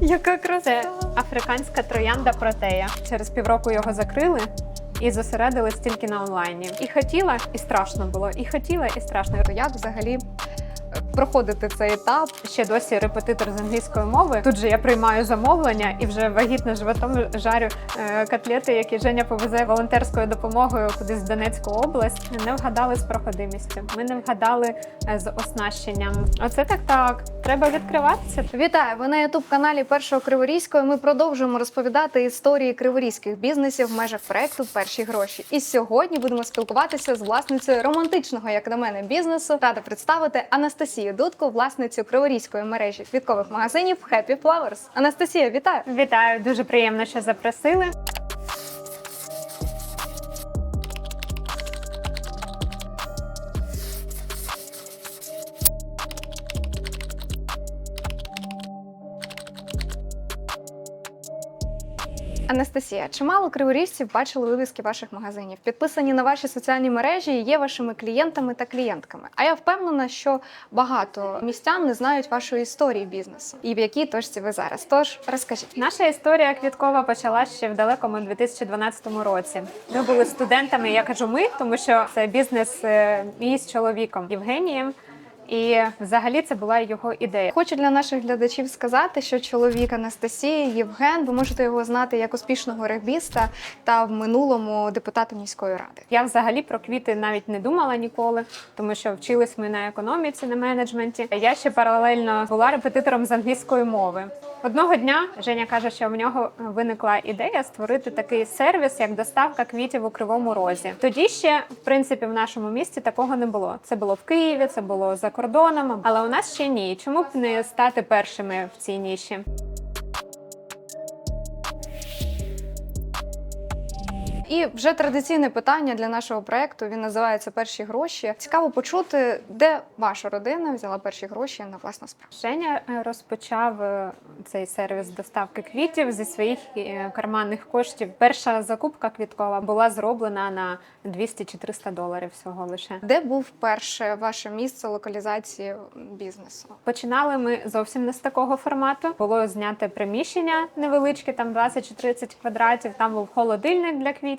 Яка краса! Це африканська троянда протея. Через півроку його закрили і зосередились тільки на онлайні. І хотіла, і страшно було. І хотіла, і страшно. Як взагалі проходити цей етап? Ще досі репетитор з англійської мови. Тут же я приймаю замовлення і вже вагітна животом жарю е, котлети, які Женя повезе волонтерською допомогою кудись в Донецьку область. Не вгадали з проходимістю. Ми не вгадали е, з оснащенням. Оце так так. Треба відкриватися. Вітаю! Ви на ютуб каналі Першого Криворізького. Ми продовжуємо розповідати історії криворізьких бізнесів в межах проекту Перші гроші. І сьогодні будемо спілкуватися з власницею романтичного, як на мене, бізнесу. Рада представити Анастасію Дудку, власницю криворізької мережі квіткових магазинів Happy Flowers. Анастасія, вітаю! Вітаю, дуже приємно, що запросили. Анастасія, чимало криворіжців бачили вивіски ваших магазинів, підписані на ваші соціальні мережі, і є вашими клієнтами та клієнтками. А я впевнена, що багато містян не знають вашої історії бізнесу і в якій точці ви зараз. Тож розкажіть. Наша історія квіткова почалася ще в далекому 2012 році. Ми були студентами. Я кажу ми, тому що це бізнес е, мій з чоловіком Євгенієм. І взагалі це була його ідея. Хочу для наших глядачів сказати, що чоловік Анастасії Євген, ви можете його знати як успішного регбіста та в минулому депутата міської ради. Я взагалі про квіти навіть не думала ніколи, тому що вчились ми на економіці, на менеджменті. Я ще паралельно була репетитором з англійської мови. Одного дня Женя каже, що в нього виникла ідея створити такий сервіс, як доставка квітів у кривому розі. Тоді ще, в принципі, в нашому місті такого не було. Це було в Києві, це було за кордоном, але у нас ще ні. Чому б не стати першими в цій ніші? І вже традиційне питання для нашого проекту. Він називається Перші гроші. Цікаво почути, де ваша родина взяла перші гроші на власну справу. Женя е, розпочав е, цей сервіс доставки квітів зі своїх е, карманних коштів. Перша закупка квіткова була зроблена на 200 чи 300 доларів всього лише. Де був перше ваше місце локалізації бізнесу? Починали ми зовсім не з такого формату. Було зняте приміщення невеличке, там 20 чи 30 квадратів. Там був холодильник для квітів,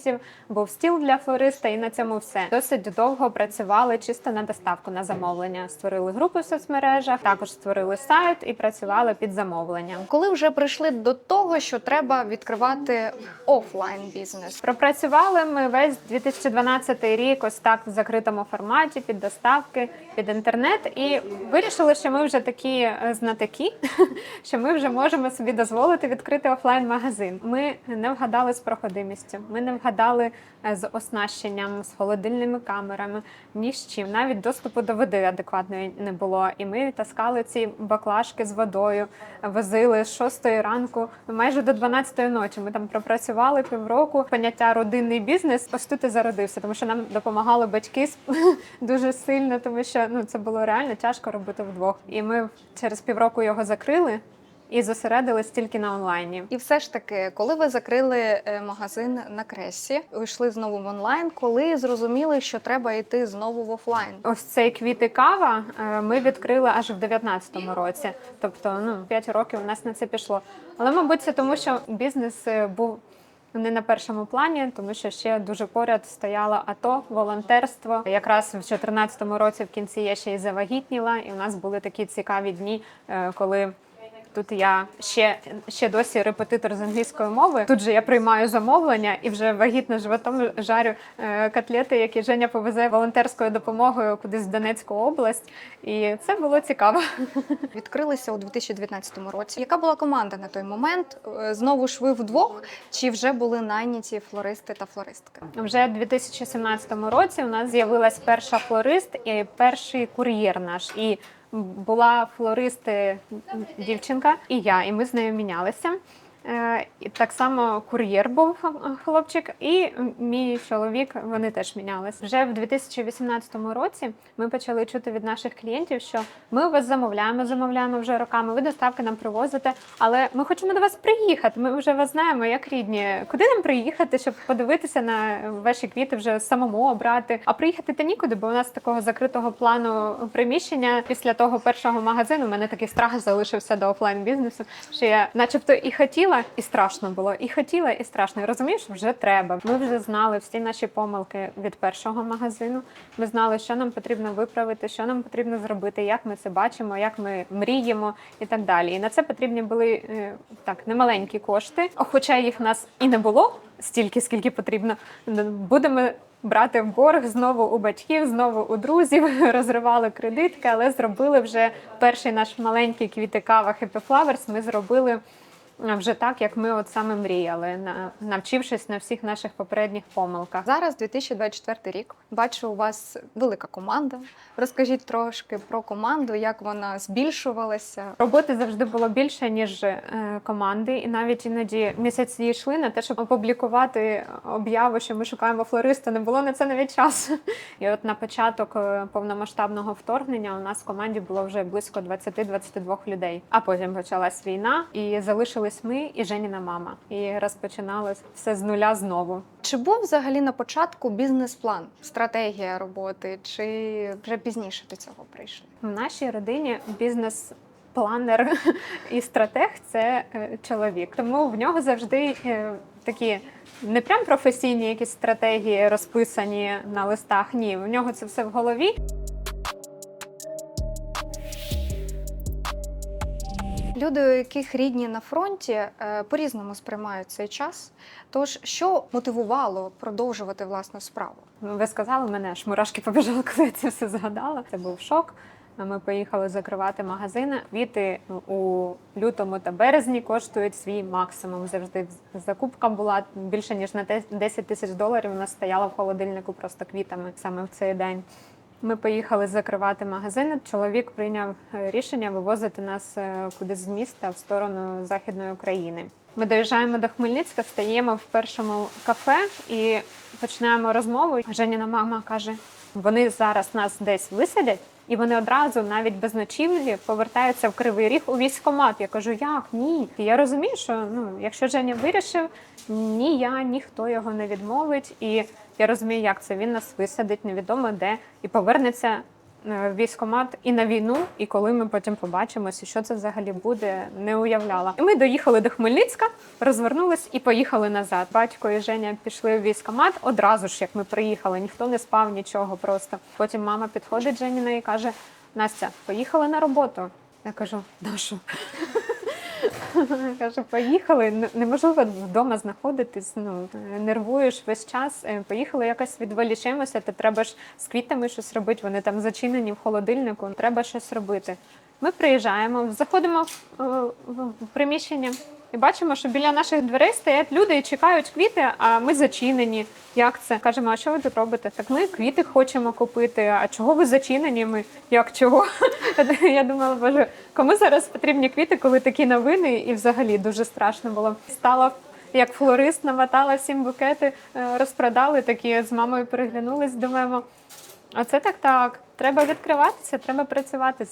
був стіл для флориста, і на цьому все. Досить довго працювали чисто на доставку на замовлення. Створили групу в соцмережах, також створили сайт і працювали під замовлення. Коли вже прийшли до того, що треба відкривати офлайн бізнес? Пропрацювали ми весь 2012 рік ось так в закритому форматі під доставки, під інтернет, і вирішили, що ми вже такі е, знатоки, що ми вже можемо собі дозволити відкрити офлайн магазин. Ми не вгадали з проходимістю, ми не вгадали е, з оснащенням, з холодильними камерами, ні з чим. Навіть доступу до води адекватної не було. І ми таскали ці баклажки з водою, возили з 6 ранку майже до 12 ночі. Ми там пропрацювали півроку. Поняття родинний бізнес ось тут і зародився, тому що нам допомагали батьки дуже сильно, тому що ну це було реально тяжко робити вдвох. І ми через півроку його закрили і зосередились тільки на онлайні. І все ж таки, коли ви закрили е, магазин на кресі, ви йшли знову в онлайн, коли зрозуміли, що треба йти знову в офлайн. Ось цей квіти кава е, ми відкрили аж в 19-му році. Тобто, ну 5 років у нас на це пішло. Але, мабуть, це тому, що бізнес е, був не на першому плані, тому що ще дуже поряд стояло АТО, волонтерство. Якраз в 14-му році в кінці я ще й завагітніла, і у нас були такі цікаві дні, коли. Тут я ще, ще досі репетитор з англійської мови. Тут же я приймаю замовлення і вже вагітна животом жарю е, котлети, які Женя повезе волонтерською допомогою кудись в Донецьку область. І це було цікаво. Відкрилися у 2019 році. Яка була команда на той момент? Е, Знову ж ви вдвох, чи вже були найняті флористи та флористки? Вже в 2017 році у нас з'явилась перша флорист і перший кур'єр наш. І була флорист е, дівчинка і я, і ми з нею мінялися. Е, так само кур'єр був е, хлопчик, і мій чоловік вони теж мінялись. Вже в 2018 році ми почали чути від наших клієнтів, що ми у вас замовляємо, замовляємо вже роками. Ви доставки нам привозите, але ми хочемо до вас приїхати. Ми вже вас знаємо як рідні. Куди нам приїхати, щоб подивитися на ваші квіти, вже самому обрати? А приїхати та нікуди, бо у нас такого закритого плану приміщення після того першого магазину. У мене такий страх залишився до офлайн бізнесу. Що я, начебто, і хотіла, і страшно було, і хотіла, і страшно. Розумієш, вже треба. Ми вже знали всі наші помилки від першого магазину. Ми знали, що нам потрібно виправити, що нам потрібно зробити, як ми це бачимо, як ми мріємо і так далі. І на це потрібні були е, так немаленькі кошти. Хоча їх в нас і не було стільки, скільки потрібно. Будемо брати в борг знову у батьків, знову у друзів, розривали кредитки, але зробили вже перший наш маленький квіти кава Happy Flowers Ми зробили вже так, як ми от саме мріяли, на- навчившись на всіх наших попередніх помилках. Зараз 2024 рік. Бачу, у вас велика команда. Розкажіть трошки про команду, як вона збільшувалася. Роботи завжди було більше ніж е, команди, і навіть іноді місяці йшли на те, щоб опублікувати об'яву, що ми шукаємо флориста. Не було на це навіть часу. І от на початок е, повномасштабного вторгнення у нас в команді було вже близько 20-22 людей. А потім почалась війна, і залишились ми і Женіна мама. І розпочиналось все з нуля знову. Чи був взагалі на початку бізнес-план, стратегія роботи, чи вже пізніше до цього прийшли? В нашій родині бізнес. Планер і стратег це е, чоловік. Тому в нього завжди е, такі не прям професійні якісь стратегії розписані на листах. Ні, в нього це все в голові. Люди, у яких рідні на фронті, е, по-різному сприймають цей час. Тож, що мотивувало продовжувати власну справу? Ви сказали мене, аж мурашки побіжали, коли я це все згадала. Це був шок. Ми поїхали закривати магазини. Квіти у лютому та березні коштують свій максимум. Завжди закупка була більше ніж на те- 10 тисяч доларів. У нас стояла в холодильнику просто квітами саме в цей день. Ми поїхали закривати магазини. Чоловік прийняв е, рішення вивозити нас е, кудись з міста в сторону західної України. Ми доїжджаємо до Хмельницька, стаємо в першому кафе і починаємо розмову. Женіна мама каже: вони зараз нас десь висадять, і вони одразу, навіть без ночівлі, повертаються в кривий ріг у військкомат. Я кажу, як ні? Я розумію, що ну, якщо Женя вирішив, ні я, ніхто його не відмовить. І я розумію, як це він нас висадить, невідомо де, і повернеться в військомат і на війну. І коли ми потім побачимося, що це взагалі буде, не уявляла. І ми доїхали до Хмельницька, розвернулись і поїхали назад. Батько і Женя пішли в військкомат одразу ж, як ми приїхали. Ніхто не спав, нічого просто. Потім мама підходить Женіна і каже: Настя, поїхали на роботу. Я кажу, на що? Каже, поїхали. Неможливо вдома знаходитись. Ну нервуєш весь час. Е, Поїхали якось відволічимося, Та треба ж з квітами щось робити. Вони там зачинені в холодильнику. Треба щось робити. Ми приїжджаємо, заходимо е, в приміщення і бачимо, що біля наших дверей стоять люди і чекають квіти, а ми зачинені. Як це? Кажемо, а що ви тут робите? Так ми квіти хочемо купити. А чого ви зачинені? Ми як чого? Я думала, боже, кому зараз потрібні квіти, коли такі новини, і взагалі дуже страшно було. Стала як флорист, намотала всім букети, е, розпродали такі з мамою переглянулись, думаємо. Оце так так. Треба відкриватися, треба працювати.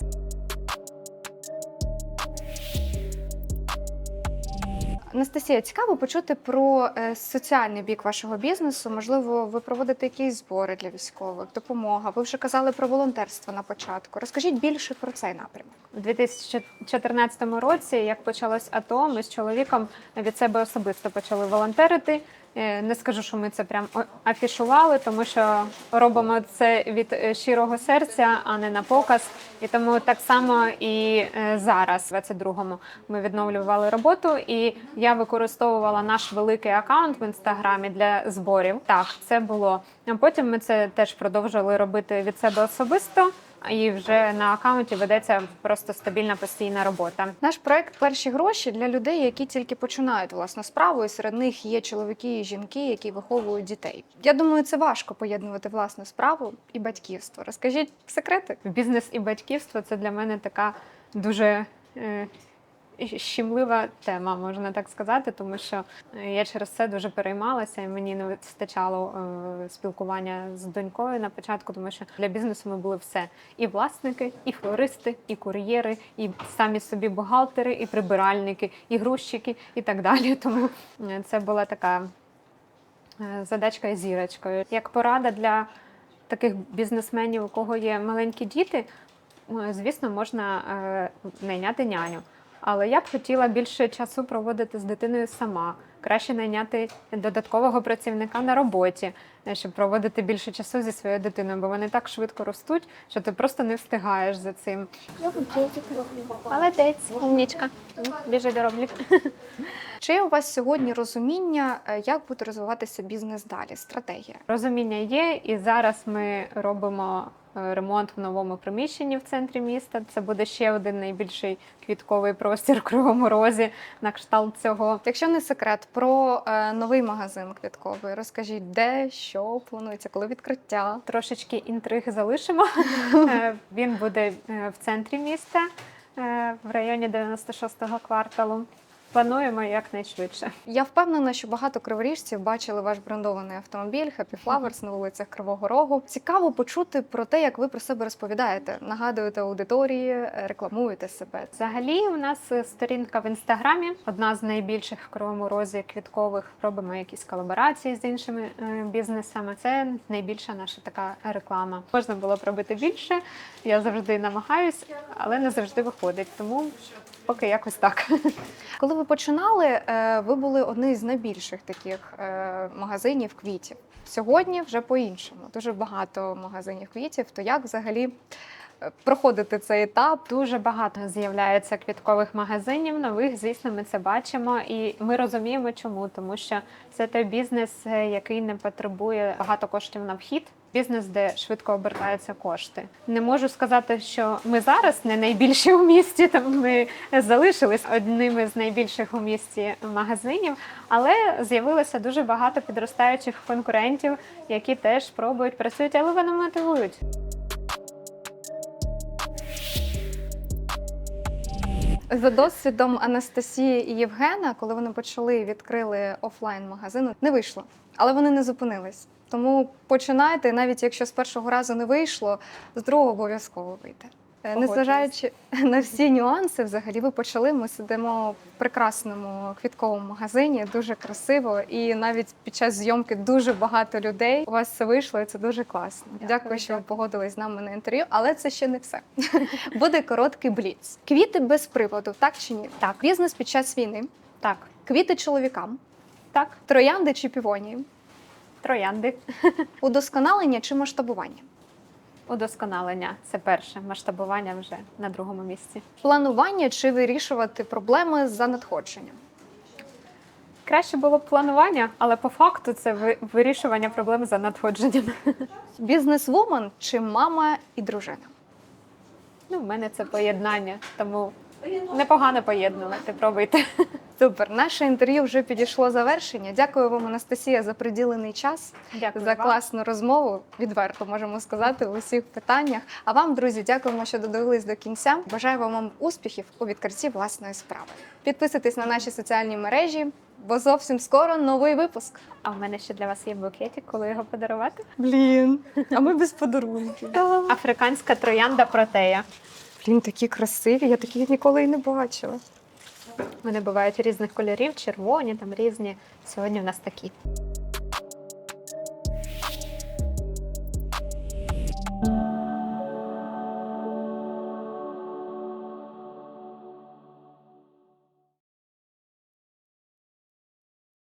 Анастасія, цікаво почути про е, соціальний бік вашого бізнесу. Можливо, ви проводите якісь збори для військових, допомога. Ви вже казали про волонтерство на початку. Розкажіть більше про цей напрямок. У 2014 році, як почалось АТО, ми з чоловіком від себе особисто почали волонтерити. Е, Не скажу, що ми це прям афішували, тому що робимо це від е, щирого серця, а не на показ. І тому так само і е, зараз, в 22-му, ми відновлювали роботу, і я використовувала наш великий аккаунт в інстаграмі для зборів. Так, це було. А потім ми це теж продовжили робити від себе особисто. І вже на аккаунті ведеться просто стабільна постійна робота. Наш проект Перші гроші для людей, які тільки починають власну справу, і серед них є чоловіки і жінки, які виховують дітей. Я думаю, це важко поєднувати власну справу і батьківство. Розкажіть секрети. Бізнес і батьківство це для мене така дуже е, щемлива тема, можна так сказати, тому що е, я через це дуже переймалася, і мені не вистачало е, спілкування з донькою на початку, тому що для бізнесу ми були все: і власники, і флористи, і кур'єри, і самі собі бухгалтери, і прибиральники, і грузчики, і так далі. Тому е, це була така задачка зірочкою. Як порада для таких бізнесменів, у кого є маленькі діти, е, звісно, можна найняти няню. Але я б хотіла більше часу проводити з дитиною сама. Краще найняти додаткового працівника на роботі, е, щоб проводити більше часу зі своєю дитиною, бо вони так швидко ростуть, що ти просто не встигаєш за цим. Молодець, умнічка. Біжи роблік. Чи у вас сьогодні розуміння, е, як буде розвиватися бізнес далі? Стратегія? Розуміння є, і зараз ми робимо ремонт в новому приміщенні в центрі міста. Це буде ще один найбільший квітковий простір в Кривому Розі на кшталт цього. Якщо не секрет, про е, новий магазин квітковий, розкажіть, де, що планується, коли відкриття? Трошечки інтриг залишимо. Е, Він буде е, в центрі міста е, в районі 96-го кварталу. Плануємо якнайшвидше. Я впевнена, що багато криворіжців бачили ваш брендований автомобіль Happy Flowers на вулицях Кривого Рогу. Цікаво почути про те, як ви про себе розповідаєте, нагадуєте аудиторії, рекламуєте себе. Взагалі, у нас сторінка в інстаграмі, одна з найбільших в Кривому Розі квіткових. Робимо якісь колаборації з іншими е, бізнесами. Це найбільша наша така реклама. Можна було б робити більше. Я завжди намагаюсь, але не завжди виходить. Тому поки якось так. Коли ви починали, е, ви були одним з найбільших таких е, магазинів квітів. Сьогодні вже по-іншому. Дуже багато магазинів квітів. То як взагалі е, проходити цей етап? Дуже багато з'являється квіткових магазинів. Нових, звісно, ми це бачимо, і ми розуміємо, чому, тому що це той бізнес, який не потребує багато коштів на вхід. Бізнес, де швидко обертаються кошти. Не можу сказати, що ми зараз не найбільші у місті. Там ми залишились одними з найбільших у місті магазинів, але з'явилося дуже багато підростаючих конкурентів, які теж пробують працюють, але вони мотивують. За досвідом Анастасії і Євгена, коли вони почали відкрили офлайн магазин, не вийшло, але вони не зупинились. Тому починайте, навіть якщо з першого разу не вийшло, з другого обов'язково вийде. Е, Незважаючи на всі нюанси, взагалі ви почали. Ми сидимо в прекрасному квітковому магазині, дуже красиво, і навіть під час зйомки дуже багато людей. У вас все вийшло, і це дуже класно. Дякую, Дякую, що ви погодились з нами на інтерв'ю, але це ще не все. Буде короткий бліц. Квіти без приводу, так чи ні? Так. Бізнес під час війни, Так, квіти чоловікам, так, троянди чи півонії, троянди. удосконалення чи масштабування, Удосконалення це перше, масштабування вже на другому місці. планування чи вирішувати проблеми за надходженням. Краще було б планування, але по факту це вирішування проблем за надходженням. Бізнес-вумен чи мама і дружина. Ну, в мене це поєднання, тому непогано поєднувати. Пробуйте. Супер, наше інтерв'ю вже підійшло завершення. Дякую вам, Анастасія, за приділений час, Дякую за вам. класну розмову. Відверто можемо сказати у всіх питаннях. А вам, друзі, дякуємо, що додивились до кінця. Бажаю вам успіхів у відкритті власної справи. Підписуйтесь на наші соціальні мережі, бо зовсім скоро новий випуск. А в мене ще для вас є букетик, коли його подарувати. Блін, а ми без подарунків. Африканська троянда протея. Блін, такі красиві, я таких ніколи і не бачила. Вони бувають різних кольорів, червоні, там різні. Сьогодні в нас такі.